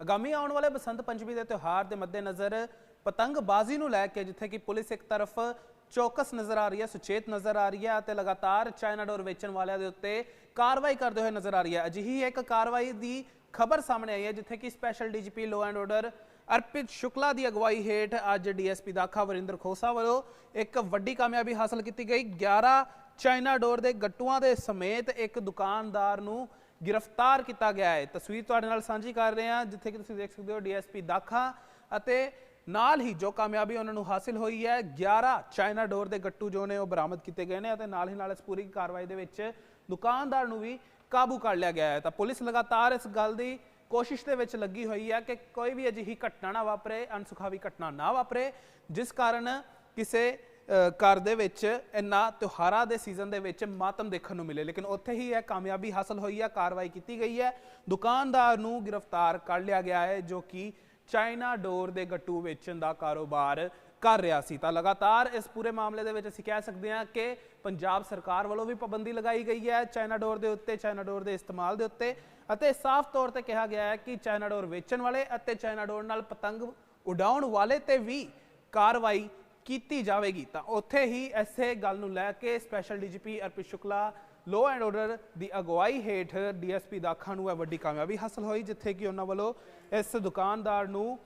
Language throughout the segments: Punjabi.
ਆਗਾਮੀ ਆਉਣ ਵਾਲੇ ਬਸੰਤ ਪੰਚਮੀ ਦੇ ਤਿਉਹਾਰ ਦੇ ਮੱਦੇਨਜ਼ਰ ਪਤੰਗਬਾਜ਼ੀ ਨੂੰ ਲੈ ਕੇ ਜਿੱਥੇ ਕਿ ਪੁਲਿਸ ਇੱਕ ਤਰਫ ਚੌਕਸ ਨਜ਼ਰ ਆ ਰਹੀ ਹੈ, ਸੁਚੇਤ ਨਜ਼ਰ ਆ ਰਹੀ ਹੈ ਅਤੇ ਲਗਾਤਾਰ ਚਾਈਨਾ ਡੋਰ ਵੇਚਣ ਵਾਲਿਆਂ ਦੇ ਉੱਤੇ ਕਾਰਵਾਈ ਕਰਦੇ ਹੋਏ ਨਜ਼ਰ ਆ ਰਹੀ ਹੈ। ਅਜਿਹੀ ਇੱਕ ਕਾਰਵਾਈ ਦੀ ਖਬਰ ਸਾਹਮਣੇ ਆਈ ਹੈ, ਜਿੱਥੇ ਕਿ special DGP law and order Arpit Shukla ਦੀ ਅਗਵਾਈ ਹੇਠ ਅੱਜ ਡੀਐਸਪੀ ਦਾਖਾ ਵਰਿੰਦਰ ਖੋਸਾ ਵੱਲੋਂ ਇੱਕ ਵੱਡੀ ਕਾਮਯਾਬੀ ਹਾਸਲ ਕੀਤੀ ਗਈ। 11 ਚਾਈਨਾ ਡੋਰ ਦੇ ਗੱਟੂਆਂ ਦੇ ਸਮੇਤ ਇੱਕ ਦੁਕਾਨਦਾਰ ਨੂੰ ਗ੍ਰਿਫਤਾਰ ਕੀਤਾ ਗਿਆ ਹੈ। ਤਸਵੀਰ ਤੁਹਾਡੇ ਨਾਲ ਸਾਂਝੀ ਕਰ ਰਹੇ ਹਾਂ, ਜਿੱਥੇ ਕਿ ਤੁਸੀਂ ਦੇਖ ਸਕਦੇ ਹੋ ਡੀਐਸਪੀ ਦਾਖਾ ਅਤੇ ਨਾਲ ਹੀ ਜੋ ਕਾਮਯਾਬੀ ਉਹਨਾਂ ਨੂੰ ਹਾਸਿਲ ਹੋਈ ਹੈ 11 ਚਾਈਨਾ ਡੋਰ ਦੇ ਗੱਟੂ ਜੋ ਨੇ ਉਹ ਬਰਾਮਦ ਕੀਤੇ ਗਏ ਨੇ ਅਤੇ ਨਾਲ ਹੀ ਨਾਲ ਇਸ ਪੂਰੀ ਕਾਰਵਾਈ ਦੇ ਵਿੱਚ ਦੁਕਾਨਦਾਰ ਨੂੰ ਵੀ ਕਾਬੂ ਕਰ ਲਿਆ ਗਿਆ ਹੈ। ਤਾਂ ਪੁਲਿਸ ਲਗਾਤਾਰ ਇਸ ਗੱਲ ਦੀ ਕੋਸ਼ਿਸ਼ ਦੇ ਵਿੱਚ ਲੱਗੀ ਹੋਈ ਹੈ ਕਿ ਕੋਈ ਵੀ ਅਜਿਹੀ ਘਟਨਾ ਨਾ ਵਾਪਰੇ ਅਨਸੁਖਾਵੀ ਘਟਨਾ ਨਾ ਵਾਪਰੇ, ਜਿਸ ਕਾਰਨ ਕਿਸੇ ਘਰ ਦੇ ਵਿੱਚ ਇੰਨਾ ਤਿਉਹਾਰਾਂ ਦੇ ਸੀਜ਼ਨ ਦੇ ਵਿੱਚ ਮਾਤਮ ਦੇਖਣ ਨੂੰ ਮਿਲੇ। ਲੇਕਿਨ ਉੱਥੇ ਹੀ ਇਹ ਕਾਮਯਾਬੀ ਹਾਸਲ ਹੋਈ ਹੈ, ਕਾਰਵਾਈ ਕੀਤੀ ਗਈ ਹੈ। ਦੁਕਾਨਦਾਰ ਨੂੰ ਗ੍ਰਿਫਤਾਰ ਕਰ ਲਿਆ ਗਿਆ ਹੈ, ਜੋ ਕਿ ਚਾਈਨਾ ਡੋਰ ਦੇ ਗੱਟੂ ਵੇਚਣ ਦਾ ਕਾਰੋਬਾਰ ਕਰ ਰਿਹਾ ਸੀ। ਤਾਂ ਲਗਾਤਾਰ ਇਸ ਪੂਰੇ ਮਾਮਲੇ ਦੇ ਵਿੱਚ ਅਸੀਂ ਕਹਿ ਸਕਦੇ ਹਾਂ ਕਿ ਪੰਜਾਬ ਸਰਕਾਰ ਵੱਲੋਂ ਵੀ ਪਾਬੰਦੀ ਲਗਾਈ ਗਈ ਹੈ ਚਾਈਨਾ ਡੋਰ ਦੇ ਉੱਤੇ, ਚਾਈਨਾ ਡੋਰ ਦੇ ਇਸਤੇਮਾਲ ਦੇ ਉੱਤੇ। ਅਤੇ ਸਾਫ਼ ਤੌਰ ਤੇ ਕਿਹਾ ਗਿਆ ਹੈ ਕਿ ਚਾਈਨਾ ਡੋਰ ਵੇਚਣ ਵਾਲੇ ਅਤੇ ਚਾਈਨਾ ਡੋਰ ਨਾਲ ਪਤੰਗ ਉਡਾਉਣ ਵਾਲੇ ਤੇ ਵੀ ਕਾਰਵਾਈ ਕੀਤੀ ਜਾਵੇਗੀ, ਤਾਂ ਉੱਥੇ ਹੀ ਇਸੇ ਗੱਲ ਨੂੰ ਲੈ ਕੇ special DGP Arpit Shukla law and order ਦੀ ਅਗਵਾਈ ਹੇਠ ਡੀਐਸਪੀ ਦਾਖਾ ਨੂੰ ਇਹ ਵੱਡੀ ਕਾਮਯਾਬੀ ਹਾਸਲ ਹੋਈ, ਜਿੱਥੇ ਕਿ ਉਹਨਾਂ ਵੱਲੋਂ ਇਸ ਦੁਕਾਨਦਾਰ ਨੂੰ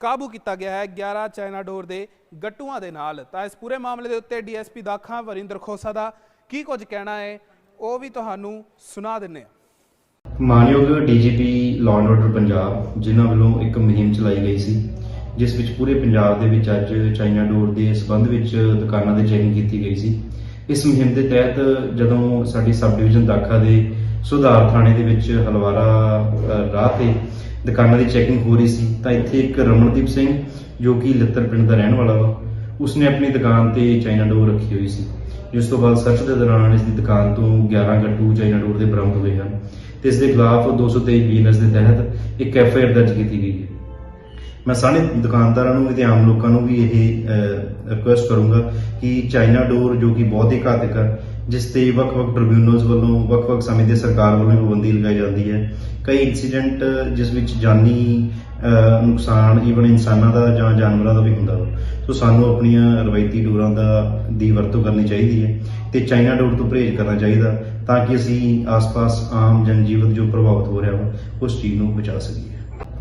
ਕਾਬੂ ਕੀਤਾ ਗਿਆ ਹੈ 11 ਚਾਈਨਾ ਡੋਰ ਦੇ ਗੱਟੂਆਂ ਦੇ ਨਾਲ। ਤਾਂ ਇਸ ਪੂਰੇ ਮਾਮਲੇ ਦੇ ਉੱਤੇ ਡੀਐਸਪੀ ਦਾਖਾ ਵਰਿੰਦਰ ਖੋਸਾ ਦਾ ਕੀ ਕੁਝ ਕਹਿਣਾ ਹੈ, ਉਹ ਵੀ ਤੁਹਾਨੂੰ ਸੁਣਾ ਦਿੰਨੇ ਆ ਮਾਨਯੋਗ DGP law and order Punjab, ਜਿਨ੍ਹਾਂ ਵੱਲੋਂ ਇੱਕ ਮੁਹਿੰਮ ਚਲਾਈ ਗਈ ਸੀ ਜਿਸ ਵਿੱਚ ਪੂਰੇ ਪੰਜਾਬ ਦੇ ਵਿੱਚ ਅੱਜ ਚਾਈਨਾ ਡੋਰ ਦੇ ਸਬੰਧ ਵਿੱਚ ਦੁਕਾਨਾਂ ਦੀ ਚੈਕਿੰਗ ਕੀਤੀ ਗਈ ਸੀ। ਇਸ ਮੁਹਿੰਮ ਦੇ ਤਹਿਤ ਜਦੋਂ ਸਾਡੀ ਸਬ ਡਿਵੀਜ਼ਨ ਦਾਖਾ ਦੇ ਸੁਧਾਰ ਥਾਣੇ ਦੇ ਵਿੱਚ ਹਲਵਾਰਾ ਰਾਹ ਤੇ ਦੁਕਾਨਾਂ ਦੀ ਚੈਕਿੰਗ ਹੋ ਰਹੀ ਸੀ, ਤਾਂ ਇੱਥੇ ਇੱਕ ਰਮਨਦੀਪ ਸਿੰਘ ਜੋ ਕਿ ਲੱਤਰ ਪਿੰਡ ਦਾ ਰਹਿਣ ਵਾਲਾ ਵਾ, ਉਸਨੇ ਆਪਣੀ ਦੁਕਾਨ ਤੇ ਚਾਈਨਾ ਡੋਰ ਰੱਖੀ ਹੋਈ ਸੀ। ਜਿਸ ਤੋਂ ਬਾਅਦ ਸਰਚ ਦੇ ਦੌਰਾਨ ਇਸ ਦੀ ਦੁਕਾਨ ਤੋਂ 11 ਗੱਟੂ ਚਾਈਨਾ ਡੋਰ ਦੇ ਬਰਾਮਦ ਹੋਏ ਹਨ ਤੇ ਇਸ ਦੇ ਖਿਲਾਫ 223 ਬੀਐਨਐਸ ਦੇ ਤਹਿਤ ਇੱਕ ਐਫਆਈਆਰ ਦਰਜ ਕੀਤੀ ਗਈ ਹੈ। ਮੈਂ ਸਾਰੇ ਦੁਕਾਨਦਾਰਾਂ ਨੂੰ ਤੇ ਆਮ ਲੋਕਾਂ ਨੂੰ ਵੀ ਇਹ ਰਿਕੁਐਸਟ ਕਰੂੰਗਾ ਕਿ ਚਾਈਨਾ ਡੋਰ ਜੋ ਕਿ ਬਹੁਤ ਹੀ ਘਾਤਕ ਹੈ, ਜਿਸ ਤੇ ਵੱਖ-ਵੱਖ ਟ੍ਰਿਬਿਊਨਲਸ ਵੱਲੋਂ, ਵੱਖ-ਵੱਖ ਸਮੇਂ ਦੇ ਸਰਕਾਰ ਵੱਲੋਂ ਪਾਬੰਦੀ ਲਗਾਈ ਜਾਂਦੀ ਹੈ। ਕਈ ਇਨਸੀਡੈਂਟ ਜਿਸ ਵਿੱਚ ਜਾਨੀ ਨੁਕਸਾਨ ਈਵਨ ਇਨਸਾਨਾਂ ਦਾ ਜਾਂ ਜਾਨਵਰਾਂ ਦਾ ਵੀ ਹੁੰਦਾ ਵਾ। ਸੋ ਸਾਨੂੰ ਆਪਣੀਆਂ ਰਵਾਇਤੀ ਡੋਰਾਂ ਦਾ, ਦੀ ਵਰਤੋਂ ਕਰਨੀ ਚਾਹੀਦੀ ਹੈ ਤੇ ਚਾਈਨਾ ਡੋਰ ਤੋਂ ਪਰਹੇਜ਼ ਕਰਨਾ ਚਾਹੀਦਾ ਤਾਂ ਕਿ ਅਸੀਂ ਆਸ-ਪਾਸ ਆਮ ਜਨਜੀਵਨ ਜੋ ਪ੍ਰਭਾਵਿਤ ਹੋ ਰਿਹਾ ਵਾ, ਉਸ ਚੀਜ਼ ਨੂੰ ਬਚਾ ਸਕੀਏ।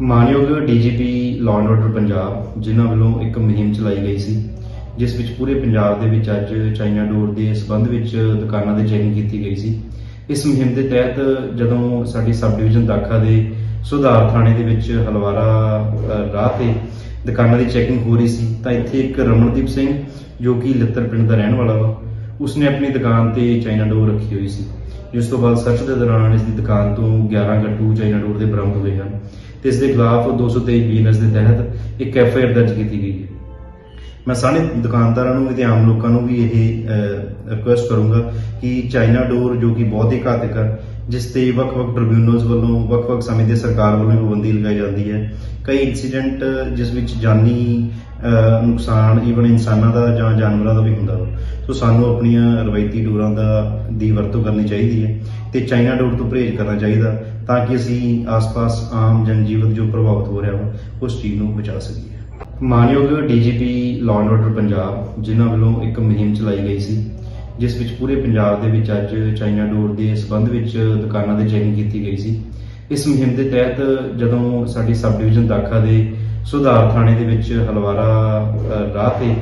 ਮਾਨਯੋਗ DGP law and order Punjab, ਜਿਨ੍ਹਾਂ ਵੱਲੋਂ ਇੱਕ ਮੁਹਿੰਮ ਚਲਾਈ ਗਈ ਸੀ, ਜਿਸ ਵਿੱਚ ਪੂਰੇ ਪੰਜਾਬ ਦੇ ਵਿੱਚ ਅੱਜ ਚਾਈਨਾ ਡੋਰ ਦੇ ਸਬੰਧ ਵਿੱਚ ਦੁਕਾਨਾਂ ਦੀ ਚੈਕਿੰਗ ਕੀਤੀ ਗਈ ਸੀ। ਇਸ ਮੁਹਿੰਮ ਦੇ ਤਹਿਤ ਜਦੋਂ ਸਾਡੀ ਸਬ ਡਿਵੀਜ਼ਨ ਦਾਖਾ ਦੇ ਸੁਧਾਰ ਥਾਣੇ ਦੇ ਵਿੱਚ ਹਲਵਾਰਾ ਰਾਹ ਤੇ ਦੁਕਾਨਾਂ ਦੀ ਚੈਕਿੰਗ ਹੋ ਰਹੀ ਸੀ, ਤਾਂ ਇੱਥੇ ਇੱਕ ਰਮਨਦੀਪ ਸਿੰਘ, ਜੋ ਕਿ ਲੱਤਰ ਪਿੰਡ ਦਾ ਰਹਿਣ ਵਾਲਾ ਵਾ, ਉਸਨੇ ਆਪਣੀ ਦੁਕਾਨ ਤੇ ਚਾਈਨਾ ਡੋਰ ਰੱਖੀ ਹੋਈ ਸੀ, ਜਿਸ ਤੋਂ ਬਾਅਦ ਸਰਚ ਦੇ ਦੌਰਾਨ ਇਸ ਦੀ ਦੁਕਾਨ ਤੋਂ 11 ਗੱਟੂ ਚਾਈਨਾ ਡੋਰ ਦੇ ਬਰਾਮਦ ਹੋਏ ਹਨ। ਤੇ ਇਸ ਦੇ ਖਿਲਾਫ 223 ਬੀਐਨਐਸ ਦੇ ਤਹਿਤ ਇੱਕ ਐਫਆਈਆਰ ਦਰਜ ਕੀਤੀ ਗਈ ਹੈ। ਮੈਂ ਸਾਰੇ ਦੁਕਾਨਦਾਰਾਂ ਨੂੰ ਤੇ ਆਮ ਲੋਕਾਂ ਨੂੰ ਵੀ ਇਹ ਰਿਕੁਐਸਟ ਕਰੂੰਗਾ ਕਿ ਚਾਈਨਾ ਡੋਰ ਜੋ ਕਿ ਬਹੁਤ ਹੀ ਘਾਤਕ ਹੈ, ਜਿਸ ਤੇ ਵੱਖ-ਵੱਖ ਟ੍ਰਿਬਿਊਨਲਸ ਵੱਲੋਂ, ਵੱਖ-ਵੱਖ ਸਮੇਂ ਦੇ ਸਰਕਾਰ ਵੱਲੋਂ ਪਾਬੰਦੀ ਲਗਾਈ ਜਾਂਦੀ ਹੈ। ਕਈ ਇਨਸੀਡੈਂਟ ਜਿਸ ਵਿੱਚ ਜਾਨੀ ਨੁਕਸਾਨ ਈਵਨ ਇਨਸਾਨਾਂ ਦਾ ਜਾਂ ਜਾਨਵਰਾਂ ਦਾ ਵੀ ਹੁੰਦਾ ਵਾ। ਸੋ ਸਾਨੂੰ ਆਪਣੀਆਂ ਰਵਾਇਤੀ ਡੋਰਾਂ ਦਾ, ਦੀ ਵਰਤੋਂ ਕਰਨੀ ਚਾਹੀਦੀ ਹੈ ਤੇ ਚਾਈਨਾ ਡੋਰ ਤੋਂ ਪਰਹੇਜ਼ ਕਰਨਾ ਚਾਹੀਦਾ। ਤਾਂ ਕਿ ਅਸੀਂ ਆਸ-ਪਾਸ ਆਮ ਜਨਜੀਵਨ ਜੋ ਪ੍ਰਭਾਵਿਤ ਹੋ ਰਿਹਾ ਵਾ ਉਸ ਚੀਜ਼ ਨੂੰ ਬਚਾ ਸਕੀਏ। ਮਾਨਯੋਗ DGP law and order Punjab, ਜਿਨ੍ਹਾਂ ਵੱਲੋਂ ਇੱਕ ਮੁਹਿੰਮ ਚਲਾਈ ਗਈ ਸੀ, ਜਿਸ ਵਿੱਚ ਪੂਰੇ ਪੰਜਾਬ ਦੇ ਵਿੱਚ ਅੱਜ ਚਾਈਨਾ ਡੋਰ ਦੇ ਸਬੰਧ ਵਿੱਚ ਦੁਕਾਨਾਂ ਦੀ ਚੈਕਿੰਗ ਕੀਤੀ ਗਈ ਸੀ। ਇਸ ਮੁਹਿੰਮ ਦੇ ਤਹਿਤ ਜਦੋਂ ਸਾਡੀ ਸਬ ਡਿਵੀਜ਼ਨ ਦਾਖਾ ਦੇ ਸੁਧਾਰ ਥਾਣੇ ਦੇ ਵਿੱਚ ਹਲਵਾਰਾ ਰਾਹ ਤੇ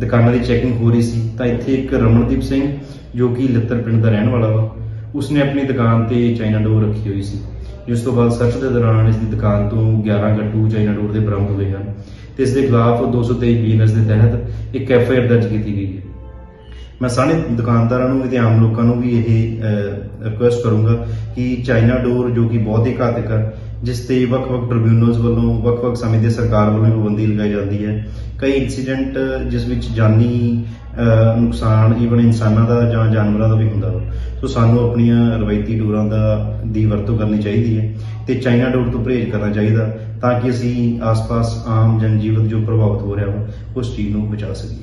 ਦੁਕਾਨਾਂ ਦੀ ਚੈਕਿੰਗ ਹੋ ਰਹੀ ਸੀ, ਤਾਂ ਇੱਥੇ ਇੱਕ ਰਮਨਦੀਪ ਸਿੰਘ, ਜੋ ਕਿ ਲੱਤਰ ਪਿੰਡ ਦਾ ਰਹਿਣ ਵਾਲਾ ਵਾ ਉਸਨੇ ਆਪਣੀ ਦੁਕਾਨ ਤੇ ਚਾਈਨਾ ਡੋਰ ਰੱਖੀ ਹੋਈ ਸੀ ਜਿਸ ਤੋਂ ਬਾਅਦ ਸਰਚ ਦੇ ਦੌਰਾਨ ਇਸ ਦੀ ਦੁਕਾਨ ਤੋਂ 11 ਗੱਟੂ ਚਾਈਨਾ ਡੋਰ ਦੇ ਬਰਾਮਦ ਹੋਏ ਹਨ ਤੇ ਇਸ ਦੇ ਖਿਲਾਫ 223 ਬੀਐਨਐਸ ਦੇ ਤਹਿਤ ਇੱਕ ਐਫਆਈਆਰ ਦਰਜ ਕੀਤੀ ਗਈ ਹੈ। ਮੈਂ ਸਾਰੇ ਦੁਕਾਨਦਾਰਾਂ ਨੂੰ ਤੇ ਆਮ ਲੋਕਾਂ ਨੂੰ ਵੀ ਇਹ ਰਿਕੁਐਸਟ ਕਰੂੰਗਾ ਕਿ ਚਾਈਨਾ ਡੋਰ ਜੋ ਕਿ ਬਹੁਤ ਹੀ ਘਾਤਕ ਹੈ ਜਿਸ ਤੇ ਵੱਖ-ਵੱਖ ਟ੍ਰਿਬਿਊਨਲਸ ਵੱਲੋਂ ਵੱਖ-ਵੱਖ ਸਮੇਂ ਦੇ ਸਰਕਾਰ ਵੱਲੋਂ ਪਾਬੰਦੀ ਲਗਾਈ ਜਾਂਦੀ ਹੈ। ਕਈ ਇਨਸੀਡੈਂਟ ਜਿਸ ਵਿੱਚ ਜਾਨੀ ਅਹ, ਨੁਕਸਾਨ ਈਵਨ ਇਨਸਾਨਾਂ ਦਾ ਜਾਂ ਜਾਨਵਰਾਂ ਦਾ ਵੀ ਹੁੰਦਾ ਵਾ। ਸੋ ਸਾਨੂੰ ਆਪਣੀਆਂ ਰਵਾਇਤੀ ਡੋਰਾਂ ਦਾ, ਦੀ ਵਰਤੋਂ ਕਰਨੀ ਚਾਹੀਦੀ ਹੈ ਤੇ ਚਾਈਨਾ ਡੋਰ ਤੋਂ ਪਰਹੇਜ਼ ਕਰਨਾ ਚਾਹੀਦਾ ਤਾਂ ਕਿ ਅਸੀਂ ਆਸ-ਪਾਸ ਆਮ ਜਨਜੀਵਨ ਜੋ ਪ੍ਰਭਾਵਿਤ ਹੋ ਰਿਹਾ ਵਾ ਉਸ ਚੀਜ਼ ਨੂੰ ਬਚਾ ਸਕੀਏ।